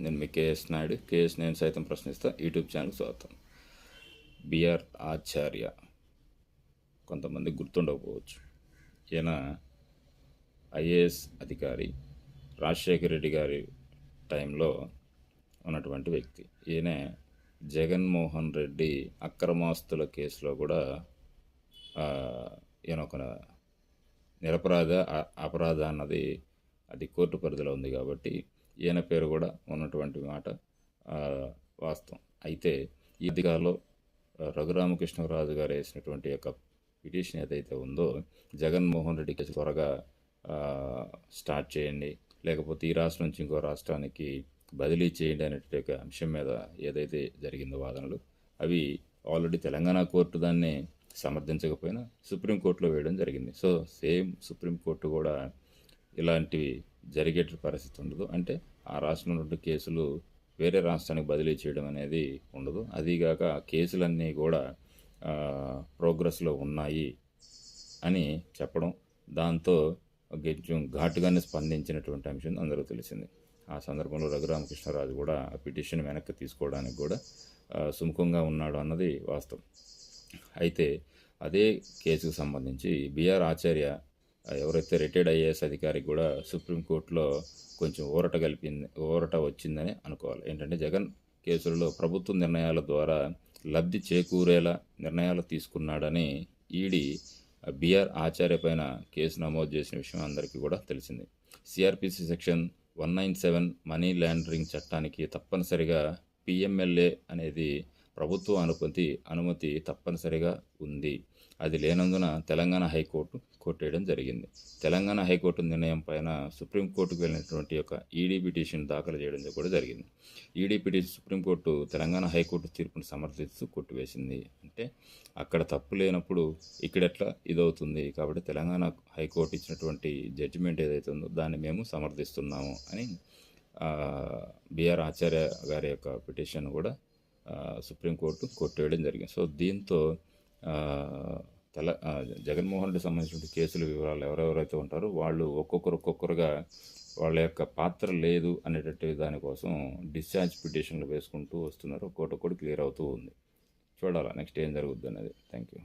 నేను మీ KS Naidu. KS నేను సైతం ప్రశ్నిస్తా. యూట్యూబ్ ఛానల్ స్వాగతం. బిఆర్ ఆచార్య. కొంతమంది గుర్తుండకపోవచ్చు. ఈయన ఐఏఎస్ అధికారి రాజశేఖర రెడ్డి గారి టైంలో ఉన్నటువంటి వ్యక్తి. ఈయన జగన్మోహన్ రెడ్డి అక్రమాస్తుల కేసులో కూడా ఈయన ఒక నిరపరాధ అపరాధ అన్నది అది కోర్టు పరిధిలో ఉంది కాబట్టి ఈయన పేరు కూడా ఉన్నటువంటి మాట వాస్తవం. అయితే ఈ దిగాలో రఘురామకృష్ణరాజు గారు వేసినటువంటి యొక్క పిటిషన్ ఏదైతే ఉందో జగన్మోహన్ రెడ్డికి త్వరగా స్టార్ట్ చేయండి లేకపోతే ఈ రాష్ట్రం నుంచి ఇంకో రాష్ట్రానికి బదిలీ చేయండి అనేటువంటి అంశం మీద ఏదైతే జరిగిందో వాదనలు అవి ఆల్రెడీ తెలంగాణ కోర్టు దాన్ని సమర్థించకపోయినా సుప్రీంకోర్టులో వేయడం జరిగింది. సో సేమ్ సుప్రీంకోర్టు కూడా ఇలాంటివి జరిగే పరిస్థితి ఉండదు. అంటే ఆ రాష్ట్రంలో ఉన్న కేసులు వేరే రాష్ట్రానికి బదిలీ చేయడం అనేది ఉండదు. అదీగాక కేసులన్నీ కూడా ప్రోగ్రెస్లో ఉన్నాయి అని చెప్పడం దాంతో కొంచెం ఘాటుగానే స్పందించినటువంటి అంశం అందరూ తెలిసింది. ఆ సందర్భంలో రఘురామకృష్ణరాజు కూడా ఆ పిటిషన్ వెనక్కి తీసుకోవడానికి కూడా సుముఖంగా ఉన్నాడు అన్నది వాస్తవం. అయితే అదే కేసుకు సంబంధించి బిఆర్ ఆచార్య ఎవరైతే రిటైర్డ్ ఐఏఎస్ అధికారికి కూడా సుప్రీంకోర్టులో కొంచెం ఊరట కలిపింది ఊరట వచ్చిందని అనుకోవాలి. ఏంటంటే జగన్ కేసులలో ప్రభుత్వ నిర్ణయాల ద్వారా లబ్ధి చేకూరేలా నిర్ణయాలు తీసుకున్నాడని ఈడీ బిఆర్ ఆచార్య పైన కేసు నమోదు చేసిన విషయం అందరికీ కూడా తెలిసింది. CrPC section one nine seven money laundering చట్టానికి తప్పనిసరిగా పిఎంఎల్ఏ అనేది ప్రభుత్వ అనుమతి అనుమతి తప్పనిసరిగా ఉంది. అది లేనందున తెలంగాణ హైకోర్టు కొట్టేయడం జరిగింది. తెలంగాణ హైకోర్టు నిర్ణయం పైన సుప్రీంకోర్టుకు వెళ్ళినటువంటి యొక్క ఈడీ పిటిషన్ దాఖలు చేయడం కూడా జరిగింది. ED petition supreme court Telangana high court తీర్పును సమర్థిస్తూ కొట్టివేసింది అంటే అక్కడ తప్పు లేనప్పుడు ఇక్కడెట్లా ఇదవుతుంది? కాబట్టి తెలంగాణ హైకోర్టు ఇచ్చినటువంటి జడ్జిమెంట్ ఏదైతే ఉందో దాన్ని మేము సమర్థిస్తున్నాము అని బిఆర్ ఆచార్య గారి యొక్క పిటిషన్ కూడా సుప్రీంకోర్టు కొట్టేయడం జరిగింది. సో దీంతో తెల జగన్మోహన్ రెడ్డి సంబంధించిన కేసుల వివరాలు ఎవరెవరైతే ఉంటారో వాళ్ళు ఒక్కొక్కరు ఒక్కొక్కరుగా వాళ్ళ యొక్క పాత్ర లేదు అనేటట్టు దానికోసం డిశ్చార్జ్ పిటిషన్లు వేసుకుంటూ వస్తున్నారు. ఒక్కొక్కటి క్లియర్ అవుతూ ఉంది. చూడాలా నెక్స్ట్ ఏం జరుగుద్ది అనేది. Thank you